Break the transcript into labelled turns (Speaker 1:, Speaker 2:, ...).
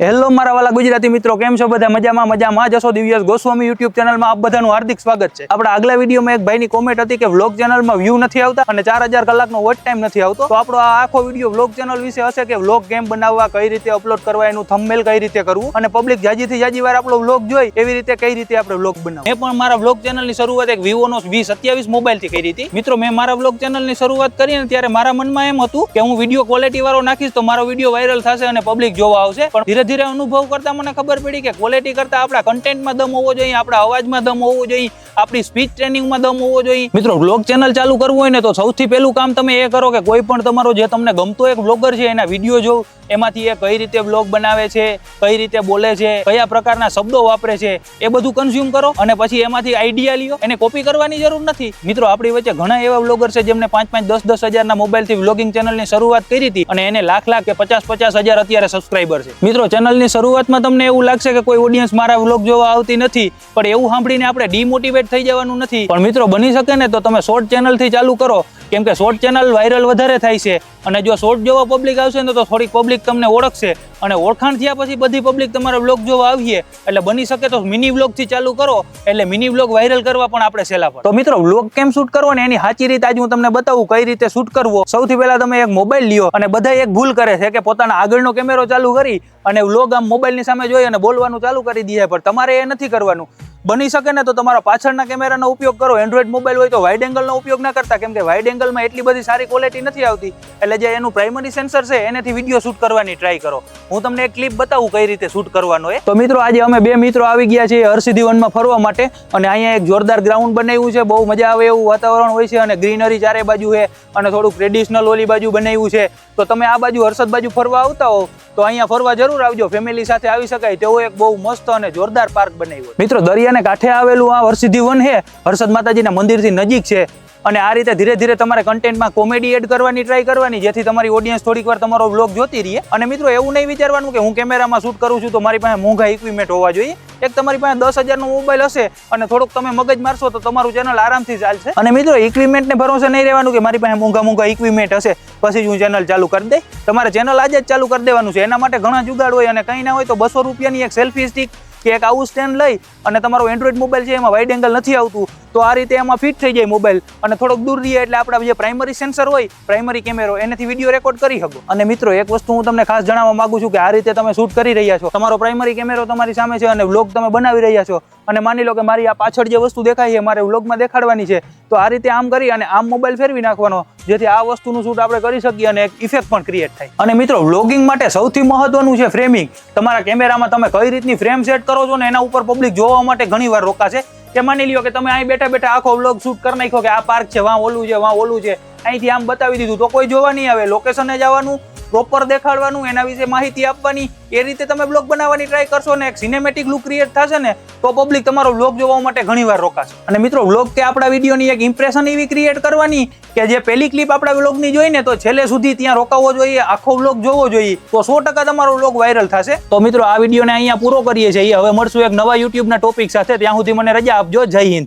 Speaker 1: Hello મારા વાલા ગુજરાતી મિત્રો, કેમ છો બધા? મજામાં મજામાં. જશો દિવ્યસ ગોસ્વામી યુટ્યુબ ચેનલમાં આપ બધાનું હાર્દિક સ્વાગત છે. આપણા આગલા વિડીયોમાં એક ભાઈની કોમેન્ટ હતી કે વ્લોગ ચેનલમાં વ્યૂ નથી આવતા અને ચાર હજાર કલાકનો વોચ ટાઈમ નથી આવતો. તો આપણો આ આખો વીડિયો વ્લોગ ચેનલ વિશે હશે કે વ્લોગ કેમ બનાવવા, કઈ રીતે અપલોડ કરવા, એનું થંબમેલ કઈ રીતે કરવું અને પબ્લિક જાજીથી જાજી વાર આપણો વ્લોગ જોઈ એવી રીતે કઈ રીતે આપણે વ્લોગ બનાવ મેં પણ મારા વ્લોગ ચેનલની શરૂઆત એક વિવોનો વી સત્યાવીસ મોબાઈલથી કરી હતી. મિત્રો, મેં મારા વ્લોગ ચેનલની શરૂઆત કરી ને ત્યારે મારા મનમાં એમ હતું કે હું વીડિયો ક્વોલિટી વાળો નાખીશ તો મારો વીડિયો વાયરલ થશે અને પબ્લિક જોવા આવશે. પણ ધીરે ધીરે અનુભવ કરતા મને ખબર પડી કે ક્વોલિટી કરતા આપણા કન્ટેન્ટમાં દમ હોવો જોઈએ, આપણા અવાજમાં દમ હોવો જોઈએ. આપણી સ્પીચ ટ્રેનિંગમાં દમ હોવો જોઈએ. મિત્રો વ્લોગ ચેનલ ચાલુ કરવું હોય ને તો સૌથી પહેલું કામ તમે એ કરો કે કોઈ પણ તમારો જે તમને ગમતો એક વ્લોગર છે, એના વીડિયો જોવ. એમાંથી એ કઈ રીતે વ્લોગ બનાવે છે, કઈ રીતે બોલે છે, કયા પ્રકારના શબ્દો વાપરે છે, એ બધું કન્ઝ્યુમ કરો અને પછી એમાંથી આઈડિયા લ્યો. એને કોપી કરવાની જરૂર નથી. મિત્રો, આપણી વચ્ચે ઘણા એવા વ્લોગર છે જેમને પાંચ પાંચ દસ દસ હજારના મોબાઈલથી વ્લોગિંગ ચેનલની શરૂઆત કરી હતી અને એને લાખ લાખ કે પચાસ પચાસ હજાર અત્યારે સબસ્ક્રાઈબર છે. મિત્રો ચેનલની શરૂઆતમાં તમને એવું લાગશે કે કોઈ ઓડિયન્સ મારા વ્લોગ જોવા આવતી નથી, પણ એવું સાંભળીને આપણે ડીમોટિવેટ થઈ જવાનું નથી. પણ મિત્રો, બની શકે ને તો તમે શોર્ટ ચેનલથી ચાલુ કરો. કેમ કે શોર્ટ ચેનલ વાયરલ વધારે થાય છે. અને જો શોર્ટ જોવા પબ્લિક આવશે ને તો થોડીક પબ્લિક તમને ઓળખશે. અને ઓળખાણ થયા પછી બધી પબ્લિક તમારા વ્લોગ જોવા આવીએ. એટલે બની શકે તો મિની બ્લોગથી ચાલુ કરો. એટલે મિની વ્લોગ વાયરલ કરવા પણ આપણે સહેલા પડે. તો મિત્રો બ્લોગ કેમ શૂટ કરવો ને એની સાચી રીતે આજે હું તમને બતાવું કઈ રીતે શૂટ કરવો. સૌથી પહેલાં તમે એક મોબાઈલ લ્યો અને બધા એક ભૂલ કરે છે કે પોતાના આગળનો કેમેરો ચાલુ કરી અને વ્લોગ આમ મોબાઈલની સામે જોઈ અને બોલવાનું ચાલુ કરી દે પણ તમારે એ નથી કરવાનું. બની શકે ને તો તમારા પાછળના કેમેરાનો ઉપયોગ કરો. એન્ડ્રોઈડ મોબાઈલ હોય તો વાઇડ એંગલનો ઉપયોગ ના કરતા. કેમ કે વાઇડ એંગલમાં એટલી બધી સારી ક્વોલિટી નથી આવતી. એટલે જે એનું પ્રાઇમરી સેન્સર છે, એનાથી વીડિયો શૂટ કરવાની ટ્રાય કરો. હું તમને એક ક્લિપ બતાવું કઈ રીતે શૂટ કરવાનો એ. તો મિત્રો, આજે અમે બે મિત્રો આવી ગયા છીએ હરસિદ્ધિ ફરવા માટે. અને અહીંયા એક જોરદાર ગ્રાઉન્ડ બનાવ્યું છે. બહુ મજા આવે એવું વાતાવરણ હોય છે. અને ગ્રીનરી ચારે બાજુ છે. અને થોડુંક ટ્રેડિશનલ ઓલી બાજુ બનાવ્યું છે. તો તમે આ બાજુ, હર્ષદ બાજુ ફરવા આવતા હો, તો અહીંયા ફરવા જરૂર આવજો. ફેમિલી સાથે આવી શકાય તેવો એક બહુ મસ્ત અને જોરદાર પાર્ક બનાવ્યો મિત્રો, દરિયાને કાંઠે આવેલું આ હરસિદ્ધિ વન છે. હર્ષદ માતાજીના મંદિરથી નજીક છે. અને આ રીતે ધીરે ધીરે તમારે કન્ટેન્ટમાં કોમેડી એડ કરવાની ટ્રાય કરવાની, જેથી તમારી ઓડિયન્સ થોડીક વાર તમારો બ્લોગ જોતી રહીએ અને મિત્રો, એવું નહીં વિચારવાનું કે હું કેમેરામાં શૂટ કરું છું તો મારી પાસે મોંઘા ઇક્વિપમેન્ટ હોવા જોઈએ. એક તમારી પાસે દસ હજારનો મોબાઈલ હશે અને થોડુંક તમે મગજ મારશો તો તમારું ચેનલ આરામથી ચાલશે. અને મિત્રો ઇક્વિપમેન્ટને ભરોસે નહીં રહેવાનું કે મારી પાસે મોંઘા મોંઘા ઇક્વિપમેન્ટ હશે. પછી જ હું ચેનલ ચાલુ કરી દઈ તમારે ચેનલ આજે જ ચાલુ કરી દેવાનું છે. એના માટે ઘણા જુગાડ હોય અને કંઈ ના હોય તો બસો રૂપિયાની એક સેલ્ફી સ્ટિક કે એક આવું સ્ટેન્ડ લઈ અને તમારો એન્ડ્રોઈડ મોબાઈલ છે એમાં વાઇડ એંગલ નથી આવતું, તો આ રીતે એમાં ફિટ થઈ જાય મોબાઈલ અને થોડોક દૂર રહીએ એટલે આપણા જે પ્રાઇમરી સેન્સર હોય પ્રાઇમરી કેમેરો એનાથી વીડિયો રેકોર્ડ કરી શકો. અને મિત્રો, એક વસ્તુ હું તમને ખાસ જણાવવા માંગુ છું કે આ રીતે તમે શૂટ કરી રહ્યા છો. તમારો પ્રાઇમરી કેમેરો તમારી સામે છે અને વ્લોગ તમે બનાવી રહ્યા છો. અને માની લો કે મારી આ પાછળ જે વસ્તુ દેખાય છે મારે વ્લોગમાં દેખાડવાની છે, તો આ રીતે આમ કરી અને આમ મોબાઈલ ફેરવી નાખવાનો, જેથી આ વસ્તુનું શૂટ આપણે કરી શકીએ અને એક ઇફેક્ટ પણ ક્રિએટ થાય. અને મિત્રો વ્લોગિંગ માટે સૌથી મહત્વનું છે ફ્રેમિંગ તમારા કેમેરામાં તમે કઈ રીતની ફ્રેમ સેટ કરો છો ને એના ઉપર પબ્લિક જોવા માટે ઘણી વાર રોકાશે. કે માની લ્યો કે તમે અહીં બેઠા બેઠા આખો વ્લોગ શૂટ કરી નાખ્યો કે આ પાર્ક છે, વાં ઓલું છે, વાં ઓલું છે. અહીંથી આમ બતાવી દીધું, તો કોઈ જોવા નહીં આવે. લોકેશને જવાનું પ્રોપર દેખાડવાનું, એના વિશે માહિતી આપવાની, એ રીતે તમે બ્લોગ બનાવવાની ટ્રાય કરશો ને એક સિનેમેટિક લુક ક્રિએટ થશે ને, તો પબ્લિક તમારો બ્લોગ જોવા માટે ઘણી વાર રોકાશે. અને મિત્રો બ્લોગ કે આપણા વિડીયોની એક ઇમ્પ્રેશન એવી ક્રિએટ કરવાની કે જે પહેલી ક્લિપ આપણા વ્લોગની જોઈ ને, તો છેલ્લે સુધી ત્યાં રોકાવો જોઈએ, આખો બ્લોગ જોવો જોઈએ, તો સો ટકા તમારો બ્લોગ વાયરલ થશે. તો મિત્રો, આ વિડીયોને અહીંયા પૂરો કરીએ છીએ. હવે મળશું એક નવા યુટ્યુબના ટોપિક સાથે. ત્યાં સુધી મને રજા આપજો. જય હિન્દ.